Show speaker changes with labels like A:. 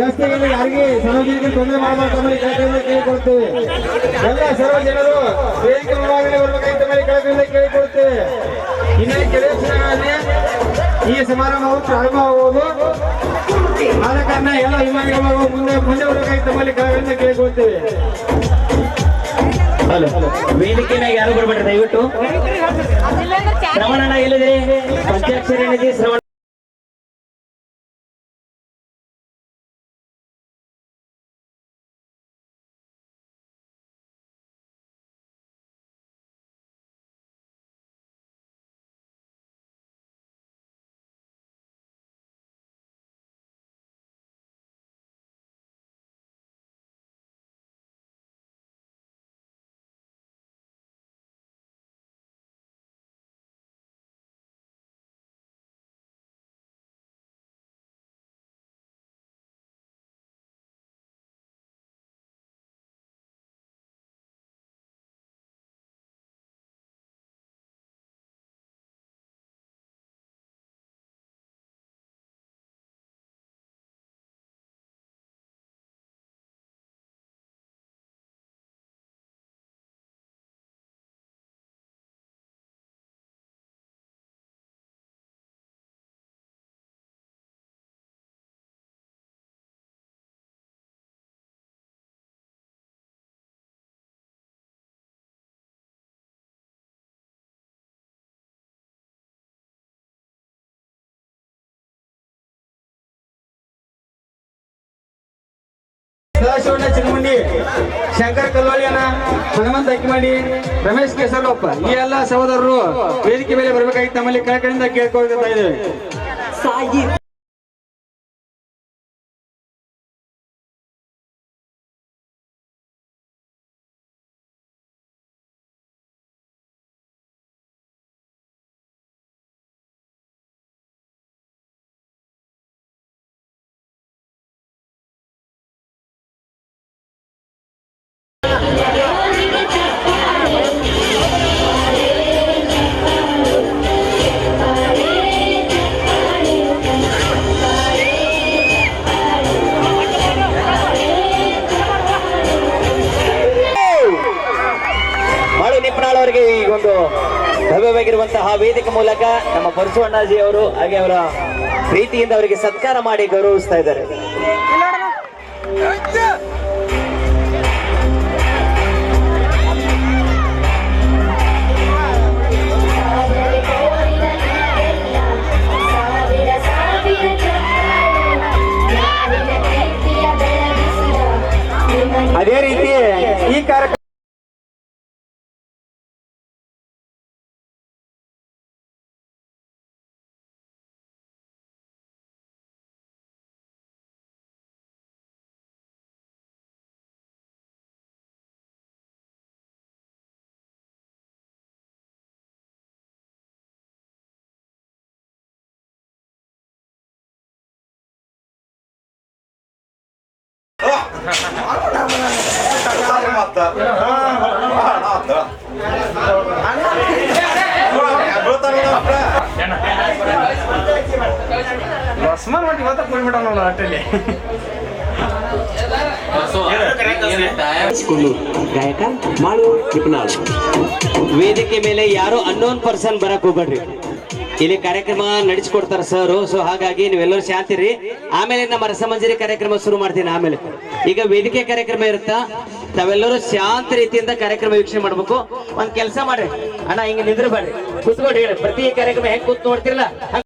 A: ರಸ್ತೆಗಳಲ್ಲಿ ಯಾರಿಗೆ ಸಾರ್ವಜನಿಕರು ತೊಂದರೆ ಮಾಡಬಾರ್ದು ಕೇಳಿಕೊಳ್ತೇವೆ. ಎಲ್ಲ ಸರ್ವ ಜನರು ವೇದಿಕೆ ಮೇಲೆ ಕೇಳಿಕೊಳ್ತೇವೆ. ಇನ್ನು ಕೆಲವು ಕ್ಷಣಗಳಲ್ಲಿ ಈ ಸಮಾರಂಭವು ಪ್ರಾರಂಭವಾಗುವುದು ಆದ ಕಾರಣ ಎಲ್ಲ ಮುಂದೆ ಮುಂದೆ ಬರಬೇಕಾಗಿದ್ದ ಮೇಲೆ ಕೆಳಗಡೆ ಕೇಳಿಕೊಳ್ತೇವೆ.
B: ಹಲೋ. ಯಾರು ಬರ್ಬೇಡ್ರಿ ದಯವಿಟ್ಟು? ಶ್ರವಣ ಎಲ್ಲಿದೆ ಪಂಚಾಕ್ಷರಿ ಏನಿದೆ ಶ್ರವಣ
A: ಸದಾಶಿವಣ್ಣ ಚಿನ್ನಮಂಡಿ ಶಂಕರ್ ಕಲ್ವಾಳಿಯನ ಹನುಮಂತ ಅಕ್ಕಿಮಂಡಿ, ರಮೇಶ್ ಕೇಸರಪ್ಪ ಈ ಎಲ್ಲ ಸಹೋದರರು ವೇದಿಕೆ ಮೇಲೆ ಬರಬೇಕಾಗಿ ತಮ್ಮಲ್ಲಿ ಕಳಕಳಿಂದ ಕೇಳ್ಕೊಳ್ತಾ ಇದ್ದೇವೆ.
B: ಅವರಿಗೆ ಈ ಒಂದು ಭವ್ಯವಾಗಿರುವಂತಹ ವೇದಿಕೆ ಮೂಲಕ ನಮ್ಮ ಪರಶುವಣ್ಣಾಜಿ ಅವರು ಹಾಗೆ ಅವರ ಪ್ರೀತಿಯಿಂದ ಅವರಿಗೆ ಸತ್ಕಾರ ಮಾಡಿ ಗೌರವಿಸ್ತಾ ಇದ್ದಾರೆ.
A: ಅದೇ ರೀತಿ ಈ ಕೀರ್ತಿಯ
B: ಗಾಯಕ ಮಾಡುವ ವೇದಿಕೆ ಮೇಲೆ ಯಾರು ಅನ್ನೋನ್ ಪರ್ಸನ್ ಬರಕ್ ಹೋಗ್ಬೇಡ್ರಿ. ಇಲ್ಲಿ ಕಾರ್ಯಕ್ರಮ ನಡೆಸಿಕೊಡ್ತಾರ ಸರ್. ಸೊ ಹಾಗಾಗಿ ನೀವೆಲ್ಲರೂ ಶಾಂತಿರಿ ಆಮೇಲೆ ನಮ್ಮ ರಸಮಂಜರಿ ಕಾರ್ಯಕ್ರಮ ಶುರು ಮಾಡ್ತೀನಿ ಆಮೇಲೆ. ಈಗ ವೇದಿಕೆ ಕಾರ್ಯಕ್ರಮ ಇರುತ್ತಾ? ತಾವೆಲ್ಲರೂ ಶಾಂತ ರೀತಿಯಿಂದ ಕಾರ್ಯಕ್ರಮ ವೀಕ್ಷಣೆ ಮಾಡ್ಬೇಕು. ಒಂದ್ ಕೆಲಸ ಮಾಡ್ರಿ. ಅಣ್ಣ, ಹಿಂಗ ನಿಂದ್ರಬೇಡ್ರಿ ಕುತ್ಕೊಂಡು ಹೇಳಿ. ಪ್ರತಿ ಕಾರ್ಯಕ್ರಮ ಹೆಂಗ್ ಕೂತ್ ನೋಡ್ತಿರಲ್ಲ?